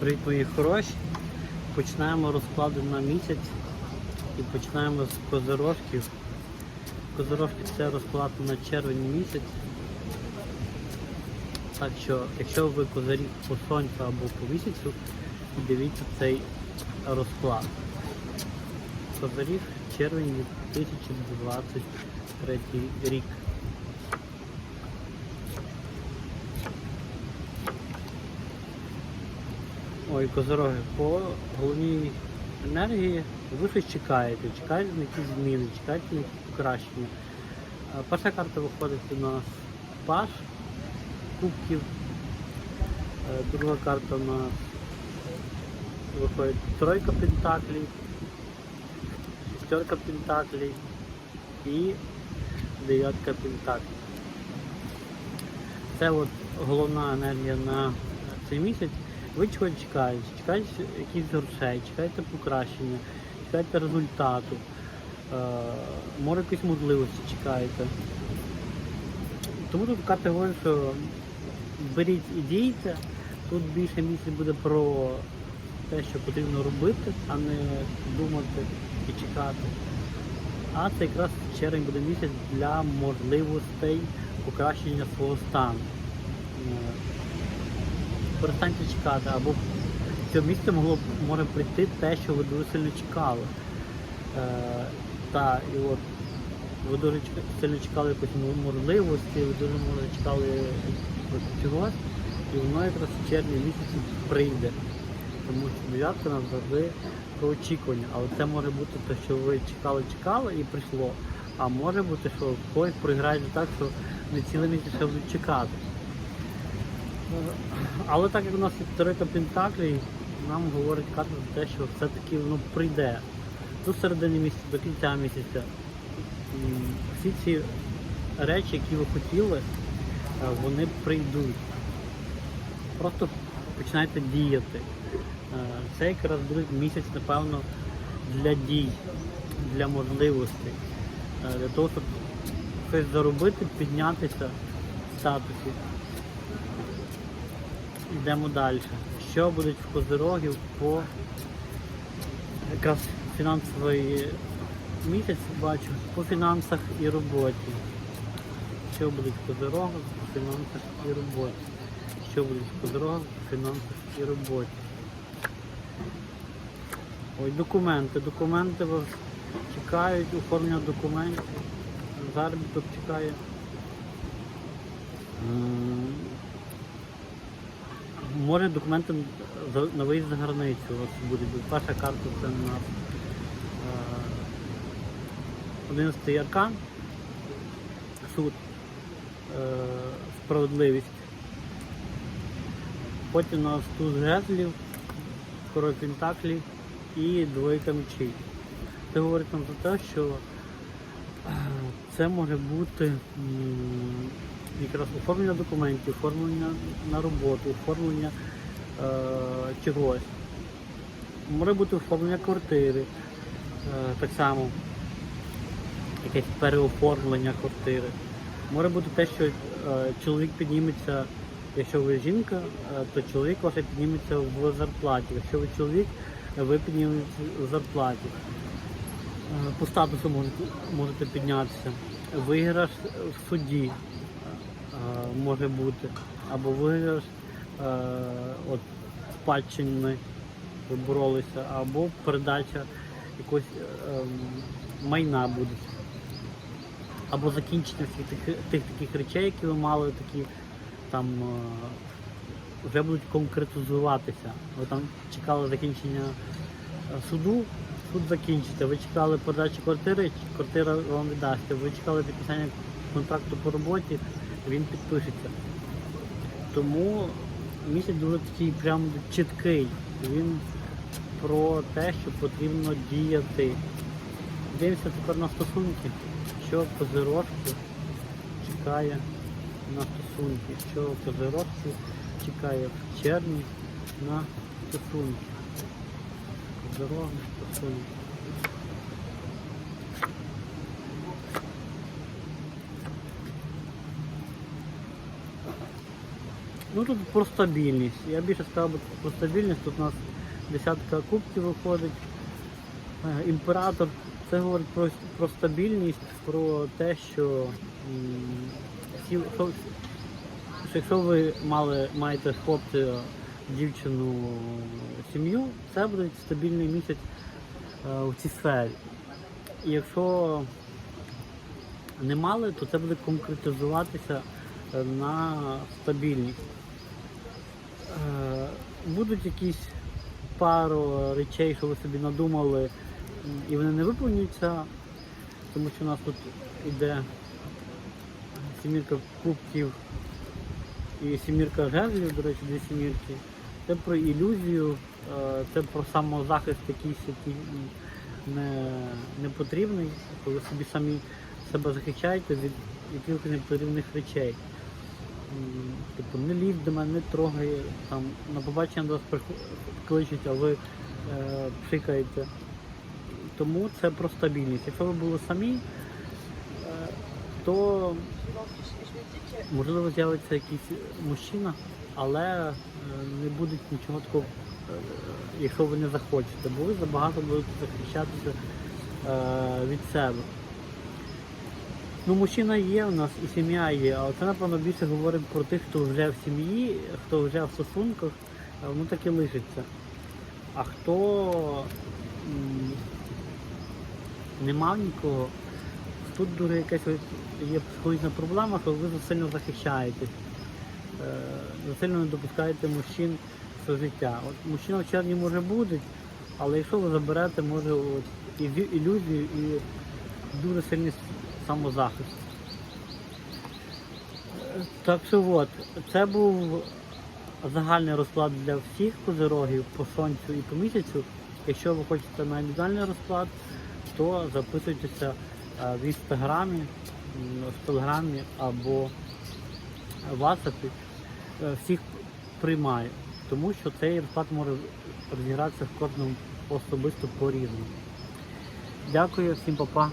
Привіт, мої хороші. Починаємо розклади на місяць і починаємо з козирожків. Козирожки це розклад на червень місяць. Так що, якщо ви козирі по сонцю або по місяцю, дивіться цей розклад. Козирів червень 2023 рік. Ой, козороги, по головній енергії ви щось чекаєте, чекаєте на якісь зміни, чекаєте на якісь покращення. Е, Перша карта виходить у нас паш кубків, Е, друга карта у нас виходить тройка пентаклів, шестерка пентаклів і дев'ятка пентаклів. Це от головна енергія на цей місяць. Ви чого чекаєте? Чекаєте якісь грошей, чекаєте покращення, чекаєте результату, е, може якісь можливості чекаєте. Тому тут говорить, що беріть і дійте. Тут більше місяць буде про те, що потрібно робити, а не думати і чекати. А це якраз червень буде місяць для можливостей покращення свого стану. Перестаньте чекати, або в цьому місці могло може прийти те, що ви дуже сильно чекали. Е, та, і от ви дуже сильно чекали якоїсь можливості, ви дуже може чекали чогось, і воно якраз в червні місяці прийде. Тому що дев'ятка нас завжди про очікування. Але це може бути те, що ви чекали, чекали і прийшло. А може бути, що когось програється так, що не цілий місяць ще будуть чекати. Але так як у нас є тройка пентаклей, нам говорить карта за те, що все-таки воно прийде до середини місяця, до кінця місяця. Всі ці речі, які ви хотіли, е, вони прийдуть. Просто починайте діяти. Е, Це якраз буде місяць, напевно, для дій, для можливостей, е, для того, щоб щось заробити, піднятися в статусі. Йдемо далі. Що будуть в козирогів по якраз фінансовий місяць бачу по фінансах і роботі. Що будуть в козирогах по фінансах і роботі. Що будуть в козирогах по фінансах і роботі. Ой, документи. Документи вас чекають, оформлення документів. Заробіток чекає. Може документи на виїзд за границю у вас. Бо Перша карта це у нас е, 11 аркан, суд, е, справедливість. Потім у нас туз жезлів, король пентаклів і двойка мечей. Це говорить нам за те, що е, це може бути якраз оформлення документів, оформлення на роботу, оформлення е, чогось. Може бути оформлення квартири, е, так само якесь переоформлення квартири. Може бути те, що е, чоловік підніметься, якщо ви жінка, е, то чоловік ваш підніметься в зарплаті. Якщо ви чоловік, ви підніметеся в зарплаті. Е, По статусу можете, можете піднятися. Виграш в суді може бути. Або виграш е, от спадщини боролися, або передача якогось е, ем, майна буде. Або закінчення всіх тих, тих таких речей, які ви мали, такі там е, вже будуть конкретизуватися. Ви там чекали закінчення е, суду, суд закінчиться. Ви чекали передачі квартири, квартира вам віддасться. Ви чекали підписання контракту по роботі, він підпишеться. Тому місяць дуже такий прям чіткий. Він про те, що потрібно діяти. Дивимося тепер на стосунки, що козирожку чекає на стосунки, що козирожку чекає в червні на стосунки. На стосунки. Ну тут про стабільність. Я більше сказав про стабільність. Тут у нас десятка кубків виходить. Е, Імператор. Це говорить про, про стабільність, про те, що, що якщо ви мали, маєте хлопця, дівчину, сім'ю, це буде стабільний місяць е, в цій сфері. І якщо не мали, то це буде конкретизуватися е, на стабільність. Е, Будуть якісь пару речей, що ви собі надумали, і вони не виповнюються, тому що у нас тут іде сімірка кубків і сімірка жезлів, до речі, дві сімірки. Це про ілюзію, е, це про самозахист якийсь, який не, не потрібний, коли собі самі себе захищаєте від якихось непотрібних речей. Типу, не лізь до мене, не трогай, там, на побачення вас кличуть, а ви е, пшикаєте. Тому це про стабільність. Якщо ви були самі, е, то можливо з'явиться якийсь мужчина, але е, не буде нічого такого, е, якщо ви не захочете, бо ви забагато будете захищатися е, від себе. Ну, мужчина є у нас і сім'я є, але це, напевно, більше говорить про тих, хто вже в сім'ї, хто вже в стосунках, воно так і лишиться. А хто не мав нікого, тут дуже якась є психологічна проблема, що ви засильно захищаєтесь, е, засильно не допускаєте мужчин в своє життя. От мужчина в червні може бути, але якщо ви заберете, може от, і ілюзію, і дуже сильний самозахист. Так що от, це був загальний розклад для всіх козирогів по сонцю і по місяцю. Якщо ви хочете на індивідуальний розклад, то записуйтеся е, в інстаграмі, в телеграмі або в WhatsApp. Е, Всіх приймаю, тому що цей розклад може розігратися в кожному особисто по-різному. Дякую всім, папа.